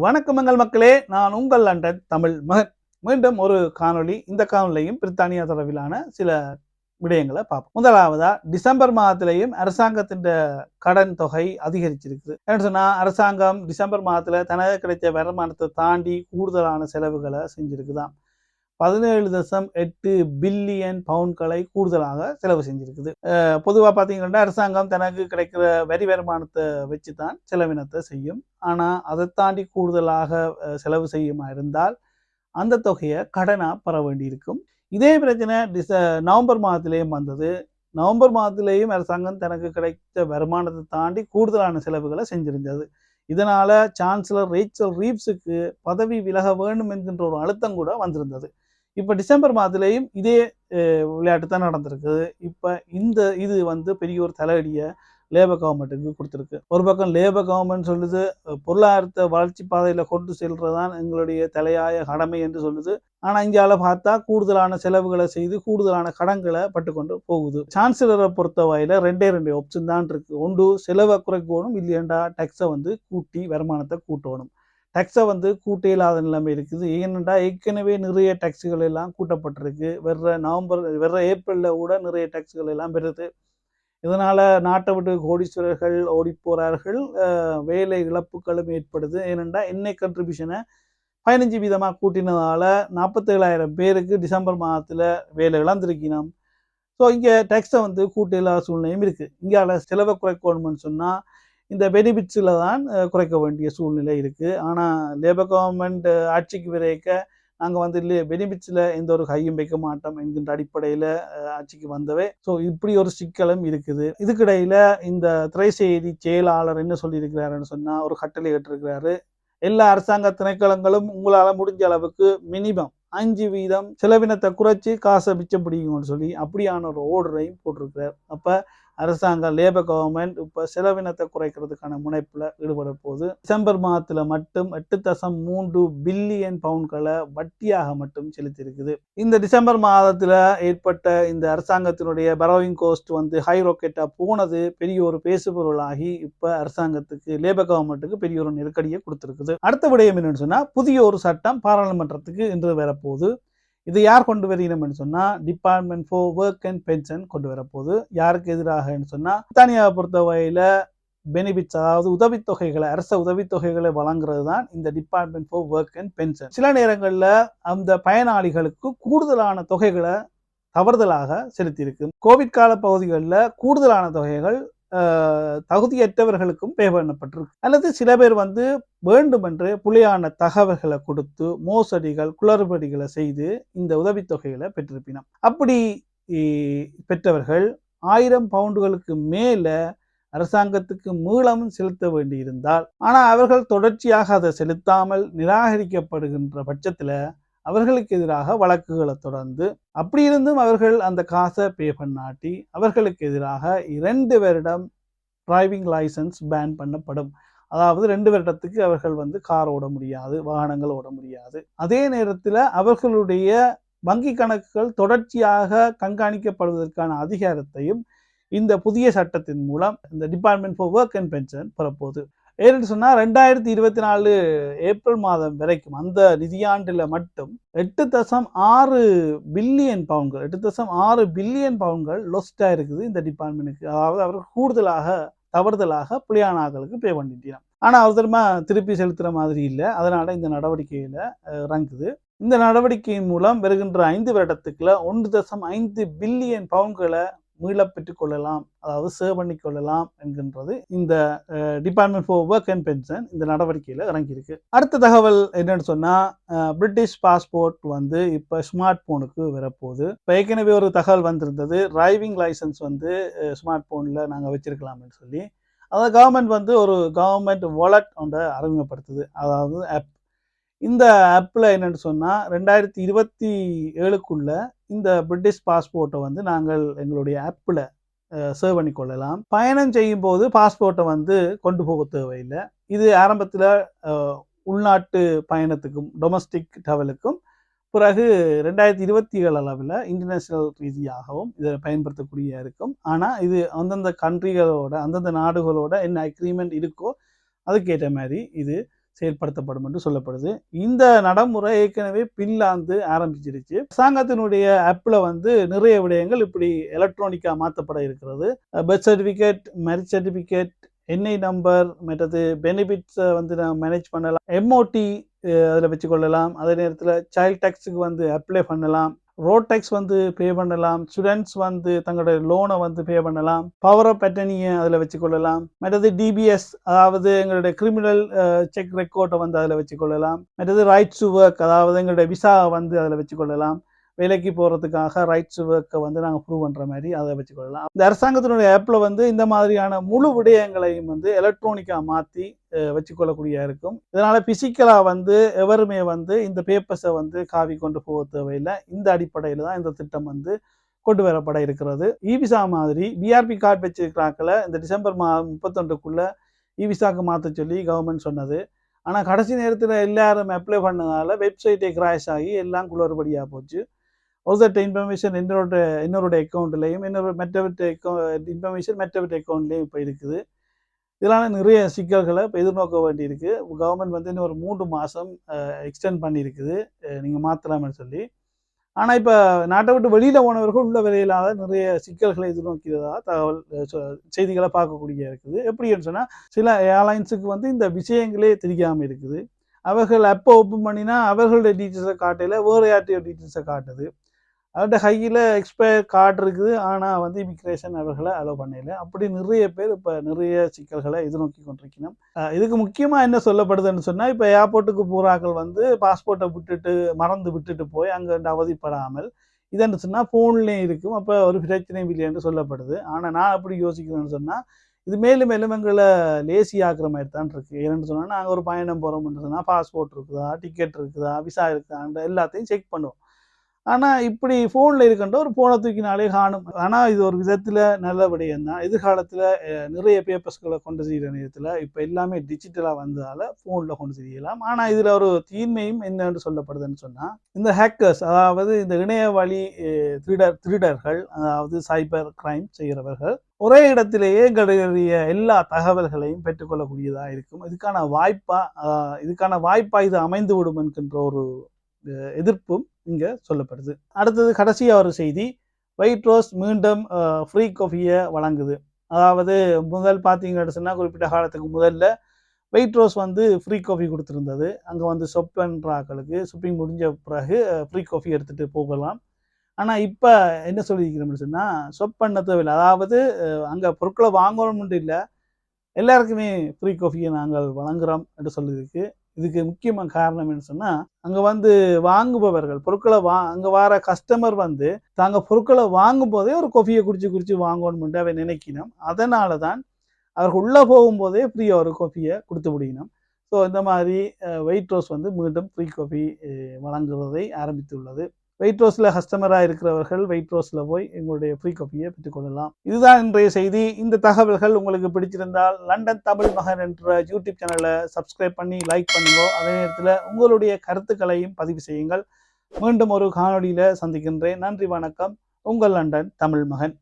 வணக்கமங்கள் மக்களே நான் உங்கள் லண்டன் தமிழ் மகன். மீண்டும் ஒரு காணொளி. இந்த காணொளியும் பிரித்தானியா தொடர்பிலான சில விடயங்களை பார்ப்போம். முதலாவதா டிசம்பர் மாதத்திலையும் அரசாங்கத்தின் கடன் தொகை அதிகரிச்சிருக்குது. என்ன சொன்னா அரசாங்கம் டிசம்பர் மாதத்துல தனக்கு கிடைத்த வருமானத்தை தாண்டி கூடுதலான செலவுகளை செஞ்சிருக்குதான் பதினேழு தசம் எட்டு பில்லியன் பவுண்ட்களை கூடுதலாக செலவு செஞ்சிருக்குது. பொதுவாக பார்த்தீங்கன்னா அரசாங்கம் தனக்கு கிடைக்கிற வரி வருமானத்தை வச்சு தான் செலவினத்தை செய்யும். ஆனால் அதை தாண்டி கூடுதலாக செலவு செய்யுமா இருந்தால் அந்த தொகையை கடனாக பெற வேண்டியிருக்கும். இதே பிரச்சனை டிச நவம்பர் மாதத்திலேயும் வந்தது. நவம்பர் மாதத்திலேயும் அரசாங்கம் தனக்கு கிடைத்த வருமானத்தை தாண்டி கூடுதலான செலவுகளை செஞ்சிருந்தது. இதனால் சான்சலர் ரேச்சல் ரீப்ஸுக்கு பதவி விலக வேண்டும் என்கின்ற ஒரு அழுத்தம் கூட வந்திருந்தது. இப்போ டிசம்பர் மாதத்துலேயும் இதே விளையாட்டு தான் நடந்திருக்குது இப்போ இந்த இது வந்து பெரிய ஒரு தலையடியை லேபர் கவர்மெண்ட்டுக்கு கொடுத்துருக்கு. ஒரு பக்கம் லேபர் கவர்மெண்ட் சொல்லுது பொருளாதாரத்தை வளர்ச்சி பாதையில் கொண்டு செல்றதுதான் எங்களுடைய தலையாய கடமை என்று சொல்லுது. ஆனால் இங்கால பார்த்தா கூடுதலான செலவுகளை செய்து கூடுதலான கடன்களை பட்டுக்கொண்டு போகுது. சான்சலரை பொறுத்த வகையில் ரெண்டே ரெண்டு ஆப்ஷன் தான் இருக்குது ஒன்று செலவை குறைக்கணும் இல்லையண்டா டேக்ஸை வந்து கூட்டி வருமானத்தை கூட்டணும். டேக்ஸை வந்து கூட்ட இல்லாத நிலைமை இருக்குது. ஏனென்றா ஏற்கனவே நிறைய டேக்ஸுகள் எல்லாம் கூட்டப்பட்டிருக்கு. வர்ற நவம்பர் வர்ற ஏப்ரலில் கூட நிறைய டேக்ஸுகள் எல்லாம் வருது. இதனால் நாட்டை விட்டு கோடீஸ்வரர்கள் ஓடி போகிறார்கள் வேலை இழப்புகளும் ஏற்படுது. ஏனென்றா எண்ணெய் கண்ட்ரிபியூஷனை பதினஞ்சு வீதமாக கூட்டினதால நாற்பத்தேழாயிரம் பேருக்கு டிசம்பர் மாதத்தில் வேலை இழந்திருக்கணும் ஸோ இங்கே டேக்ஸை வந்து கூட்ட இல்லாத சூழ்நிலையும் இருக்குது இங்கே செலவை குறைக்கணும்னு சொன்னால் இந்த பெனிஃபிட்ஸில் தான் குறைக்க வேண்டிய சூழ்நிலை இருக்குது ஆனால் லேபர் கவர்மெண்ட் ஆட்சிக்கு விரைக்க நாங்கள் வந்து இல்லை பெனிஃபிட்ஸில் எந்த ஒரு கையும் வைக்க மாட்டோம் என்கின்ற அடிப்படையில் ஆட்சிக்கு வந்தவே ஸோ இப்படி ஒரு சிக்கலும் இருக்குது. இதுக்கிடையில் இந்த திரை செய்தி செயலாளர் என்ன சொல்லியிருக்கிறாருன்னு சொன்னால் ஒரு கட்டளை கேட்டிருக்கிறாரு எல்லா அரசாங்க திணைக்களங்களும் உங்களால் முடிஞ்ச அளவுக்கு மினிமம் அஞ்சு வீதம் செலவினத்தை குறைச்சி காசை மிச்சம் பிடிக்கும்னு சொல்லி அப்படியான ஒரு ஓர்டரையும் போட்டிருக்கிறார். அப்போ அரசாங்கம் லேபர் கவர்மெண்ட் இப்போ செலவினத்தை குறைக்கிறதுக்கான முனைப்பில் ஈடுபட போகுது டிசம்பர் மாதத்தில் மட்டும் எட்டு தசம் மூன்று பில்லியன் பவுண்ட்களை வட்டியாக மட்டும் செலுத்தியிருக்குது. இந்த டிசம்பர் மாதத்தில் ஏற்பட்ட இந்த அரசாங்கத்தினுடைய பரோவிங் கோஸ்ட் வந்து ஹை ராக்கெட்டாக போனது பெரிய ஒரு பேசுபொருளாகி இப்போ அரசாங்கத்துக்கு லேபர் கவர்மெண்ட்டுக்கு பெரிய ஒரு நெருக்கடியை கொடுத்துருக்குது. அடுத்த விடயம் என்னன்னு சொன்னால் புதிய ஒரு சட்டம் பாராளுமன்றத்துக்கு இன்று வரப்போகுது. இது யார் கொண்டு வருகிறோம்னு சொன்னா department for work and pension கொண்டு வரப்போகுது யாருக்கு எதிராகன்னு சொன்னா தனியாக பொறுத்த வகையில பெனிஃபிட்ஸ் அதாவது உதவித்தொகைகளை அரச உதவித்தொகைகளை வழங்குறது தான் இந்த department for work and pension சில நேரங்களில் அந்த பயனாளிகளுக்கு கூடுதலான தொகைகளை தவறுதலாக செலுத்தியிருக்கு. கோவிட் கால பகுதிகளில் கூடுதலான தொகைகள் தகுதியற்றவர்களுக்கும் பே பண்ணப்பட்டிருக்கு அல்லது சில பேர் வந்து வேண்டுமென்று புலியான தகவல்களை கொடுத்து மோசடிகள் குளறுபடிகளை செய்து இந்த உதவித்தொகைகளை பெற்றிருப்பினோம். அப்படி பெற்றவர்கள் ஆயிரம் பவுண்டுகளுக்கு மேலே அரசாங்கத்துக்கு மூலமும் செலுத்த வேண்டியிருந்தால் ஆனால் அவர்கள் தொடர்ச்சியாக அதை செலுத்தாமல் நிராகரிக்கப்படுகின்ற பட்சத்தில் அவர்களுக்கு எதிராக வழக்குகளை தொடர்ந்து அப்படி இருந்தும் அவர்கள் அந்த காசை பே பண்ணாட்டி அவர்களுக்கு எதிராக இரண்டு வருடம் டிரைவிங் லைசன்ஸ் பேன் பண்ணப்படும். அதாவது ரெண்டு வருடத்துக்கு அவர்கள் வந்து கார் ஓட முடியாது வாகனங்கள் ஓட முடியாது. அதே நேரத்தில் அவர்களுடைய வங்கி கணக்குகள் தொடர்ச்சியாக கண்காணிக்கப்படுவதற்கான அதிகாரத்தையும் இந்த புதிய சட்டத்தின் மூலம் இந்த department for work and pension பெறப்போகுது. ஏன்னு சொன்னால் ரெண்டாயிரத்தி இருபத்தி நாலு ஏப்ரல் மாதம் வரைக்கும் அந்த நிதியாண்டில் மட்டும் எட்டு தசம் ஆறு பில்லியன் பவுன்கள் எட்டு தசம் ஆறு பில்லியன் பவுன்கள் லொஸ்டாக இருக்குது இந்த டிபார்ட்மெண்ட்டுக்கு அதாவது அவர் கூடுதலாக தவறுதலாக புலியானாக்களுக்கு பே பண்ணிட்டோம் ஆனால் அவசரமா திருப்பி செலுத்துகிற மாதிரி இல்லை. அதனால் இந்த நடவடிக்கையில் இறங்குது. இந்த நடவடிக்கையின் மூலம் வருகின்ற ஐந்து வருடத்துக்குள்ள ஒன்று தசம் ஐந்து பில்லியன் பவுன்களை மீள பெற்றுக் கொள்ளலாம் அதாவது சேவ் பண்ணி கொள்ளலாம் என்கின்றது இந்த department for work and pension இந்த நடவடிக்கையில் இறங்கியிருக்கு. அடுத்த தகவல் என்னன்னு சொன்னால் பிரிட்டிஷ் பாஸ்போர்ட் வந்து இப்போ ஸ்மார்ட் ஃபோனுக்கு வரப்போகுது. இப்போ ஏற்கனவே ஒரு தகவல் வந்திருந்தது டிரைவிங் லைசன்ஸ் வந்து ஸ்மார்ட் ஃபோனில் நாங்கள் வச்சிருக்கலாம்னு சொல்லி. அதாவது கவர்மெண்ட் வந்து ஒரு கவர்மெண்ட் வாலெட் ஒன்றை அறிமுகப்படுத்துது அதாவது ஆப் இந்த ஆப்பில் என்னென்னு சொன்னால் ரெண்டாயிரத்தி இருபத்தி ஏழுக்குள்ளே இந்த பிரிட்டிஷ் பாஸ்போர்ட்டை வந்து நாங்கள் எங்களுடைய ஆப்பில் சேவ் பண்ணி கொள்ளலாம். பயணம் செய்யும் போது பாஸ்போர்ட்டை வந்து கொண்டு போக தேவையில்லை. இது ஆரம்பத்தில் உள்நாட்டு பயணத்துக்கும் டொமஸ்டிக் ட்ராவலுக்கும் பிறகு ரெண்டாயிரத்தி இருபத்தி ஏழு அளவில் இன்டர்நேஷ்னல் ரீதியாகவும் இதை பயன்படுத்தக்கூடிய இருக்கும். ஆனால் இது அந்தந்த கண்ட்ரிகளோட அந்தந்த நாடுகளோட என்ன அக்ரிமெண்ட் இருக்கோ அதுக்கேற்ற மாதிரி இது செயல்படுத்தப்படும் என்று சொல்லப்படுது. இந்த நடைமுறை ஏற்கனவே பின்லாந்து ஆரம்பிச்சிருச்சு. அரசாங்கத்தினுடைய ஆப்பில் வந்து நிறைய விடயங்கள் இப்படி எலக்ட்ரானிக்காக மாற்றப்பட இருக்கிறது. Birth certificate marriage certificate NI number மற்றது பெனிஃபிட்ஸை வந்து நான் மேனேஜ் பண்ணலாம். எம்ஓடி அதில் வச்சுக்கொள்ளலாம். அதே நேரத்தில் சைல்ட் டேக்ஸுக்கு வந்து அப்ளை பண்ணலாம். ரோட் டேக்ஸ் வந்து பே பண்ணலாம். ஸ்டூடெண்ட்ஸ் வந்து தங்களுடைய லோனை வந்து பே பண்ணலாம். பவர் ஆஃப் அட்டனியை அதில் வச்சுக்கொள்ளலாம். மற்றது டிபிஎஸ் அதாவது எங்களுடைய கிரிமினல் செக் ரெக்கார்டை வந்து அதில் வச்சுக்கொள்ளலாம். மற்றது ரைட்ஸ் டு ஒர்க் அதாவது எங்களுடைய விசா வந்து அதில் வச்சுக்கொள்ளலாம். வேலைக்கு போகிறதுக்காக ரைட்ஸ் ஒர்க்கை வந்து நாங்கள் ப்ரூவ் பண்ணுற மாதிரி அதை வச்சுக்கொள்ளலாம் இந்த அரசாங்கத்தினுடைய ஆப்பில் வந்து இந்த மாதிரியான முழு விடயங்களையும் வந்து எலக்ட்ரானிக்காக மாற்றி வச்சுக்கொள்ளக்கூடிய இருக்கும். இதனால் ஃபிசிக்கலாக வந்து எவருமே வந்து இந்த பேப்பர்ஸை வந்து காவி கொண்டு போக தேவையில்லை. இந்த அடிப்படையில் தான் இந்த திட்டம் வந்து கொண்டு வரப்பட இருக்கிறது. இவிசா மாதிரி பிஆர்பி கார்டு வச்சிருக்கிறாக்களை இந்த டிசம்பர் மா முப்பத்தொன்றுக்குள்ளே இவிசாக்கு மாற்ற சொல்லி கவர்மெண்ட் சொன்னது. ஆனால் கடைசி நேரத்தில் எல்லாரும் அப்ளை பண்ணதால் வெப்சைட்டே கிராஷ் ஆகி எல்லாம் குளறுபடியாக போச்சு. ஒருத்தட்ட இன்ஃபர்மேஷன் என்னோட இன்னொருடைய அக்கௌண்ட்லேயும் இன்னொரு மற்றவற்ற அக்கௌண்ட் இன்ஃபர்மேஷன் மற்றவற்ற அக்கௌண்ட்லேயும் இப்போ இருக்குது. இதனால் நிறைய சிக்கல்களை இப்போ எதிர்நோக்க வேண்டியிருக்கு. கவர்மெண்ட் வந்து இன்னும் ஒரு மூன்று மாதம் எக்ஸ்டெண்ட் பண்ணியிருக்குது. நீங்கள் மாற்றலாம்னு சொல்லி. ஆனால் இப்போ நாட்டை விட்டு வெளியில் போனவர்கள் உள்ள விலையில்லாத நிறைய சிக்கல்களை எதிர்நோக்கிறதா தகவல் செய்திகளை பார்க்கக்கூடிய இருக்குது. எப்படின்னு சொன்னால் சில ஏர்லைன்ஸுக்கு வந்து இந்த விஷயங்களே தெரியாமல் இருக்குது. அவர்கள் அப்போ ஓப்பன் பண்ணினா அவர்களுடைய டீட்டெயில்ஸை காட்டையில் வேறு யார்ட்டையோ டீட்டெயில்ஸை காட்டுது. அவர்கிட்ட கையில் எக்ஸ்பயர் கார்டு இருக்குது. ஆனால் வந்து இமிக்ரேஷன் அவர்களை அலோவ் பண்ணல. அப்படி நிறைய பேர் இப்போ நிறைய சிக்கல்களை எதிர்நோக்கி கொண்டிருக்கணும். இதுக்கு முக்கியமாக என்ன சொல்லப்படுதுன்னு சொன்னால் இப்போ ஏர்போர்ட்டுக்கு போகிறாக்கள் வந்து பாஸ்போர்ட்டை விட்டுட்டு மறந்து விட்டுட்டு போய் அங்கே அவதிப்படாமல் இதென்னு சொன்னால் ஃபோன்லேயும் இருக்கும். அப்போ ஒரு பிரச்சனையும் இல்லைன்னு சொல்லப்படுது. ஆனால் நான் அப்படி யோசிக்கிறேன்னு சொன்னால் இது மேலும் மேலும் எங்களை லேசி ஆக்குற மாதிரி தான் இருக்குது ஏன்னு சொன்னால் நாங்கள் ஒரு பயணம் போகிறோம்னு சொன்னால் பாஸ்போர்ட் இருக்குதா டிக்கெட் இருக்குதா விசா இருக்குதான்ற எல்லாத்தையும் செக் பண்ணுவோம். ஆனால் இப்படி ஃபோனில் இருக்கின்ற ஒரு ஃபோனை தூக்கினாலே காணும். ஆனால் இது ஒரு விதத்தில் நல்ல விடயம் தான் எதிர்காலத்தில் நிறைய பேப்பர்ஸ்களை கொண்டு செய்கிற நேரத்தில் இப்போ எல்லாமே டிஜிட்டலாக வந்ததால் ஃபோனில் கொண்டு செய்யலாம் ஆனால் இதில் ஒரு தீன்மையும் என்னென்று சொல்லப்படுதுன்னு சொன்னால் இந்த ஹேக்கர்ஸ் அதாவது இந்த இணைய வழி திருடர் திருடர்கள் அதாவது சைபர் கிரைம் செய்கிறவர்கள் ஒரே இடத்திலேயே எங்களுடைய எல்லா தகவல்களையும் பெற்றுக்கொள்ளக்கூடியதாக இருக்கும். இதுக்கான வாய்ப்பாக இதுக்கான வாய்ப்பாக இது அமைந்து விடும் என்கின்ற ஒரு எதிர்ப்பும் இங்கே சொல்லப்படுது. அடுத்தது கடைசியாக ஒரு செய்தி. ஒயிட் ரோஸ் மீண்டும் ஃப்ரீ காஃபியை வழங்குது. அதாவது முதல் பார்த்தீங்கன்னு சொன்னால் குறிப்பிட்ட காலத்துக்கு முதல்ல வெயிட் ரோஸ் வந்து ஃப்ரீ காஃபி கொடுத்துருந்தது. அங்கே வந்து சொப் ஆக்களுக்கு ஷொப்பிங் முடிஞ்ச பிறகு ஃப்ரீ காஃபி எடுத்துகிட்டு போகலாம். ஆனால் இப்போ என்ன சொல்லியிருக்கிறோம்னு சொன்னால் சொப் பண்ண தேவையில்லை. அதாவது அங்கே பொருட்களை வாங்கணும்னு இல்லை. எல்லாருக்குமே ஃப்ரீ காஃபியை நாங்கள் வழங்குகிறோம் என்று சொல்லியிருக்கு. இதுக்கு முக்கியமான காரணம் என்ன சொன்னால் அங்கே வந்து வாங்குபவர்கள் பொருட்களை வா அங்கே வர கஸ்டமர் வந்து தாங்க பொருட்களை வாங்கும் போதே ஒரு கொஃபியை குடிச்சு குடிச்சு வாங்கணும்னு அவன் நினைக்கணும். அதனால தான் அவர்கள் உள்ளே போகும்போதே ஃப்ரீயாக ஒரு கொஃபியை கொடுத்து முடியணும் ஸோ இந்த மாதிரி வெயிட் ரோஸ் வந்து மீண்டும் ஃப்ரீ காஃபி வழங்குவதை ஆரம்பித்துள்ளது. வெயிட் ரோஸில் கஸ்டமராக இருக்கிறவர்கள் வெயிட் ரோஸில் போய் எங்களுடைய ஃப்ரீ காப்பியை பெற்றுக்கொள்ளலாம் இதுதான் இன்றைய செய்தி. இந்த தகவல்கள் உங்களுக்கு பிடிச்சிருந்தால் லண்டன் தமிழ் மகன் என்ற யூடியூப் சேனலை சப்ஸ்கிரைப் பண்ணி லைக் பண்ணுங்க. அதே நேரத்தில் உங்களுடைய கருத்துக்களையும் பதிவு செய்யுங்கள். மீண்டும் ஒரு காணொலியில் சந்திக்கின்றேன். நன்றி வணக்கம். உங்கள் லண்டன் தமிழ் மகன்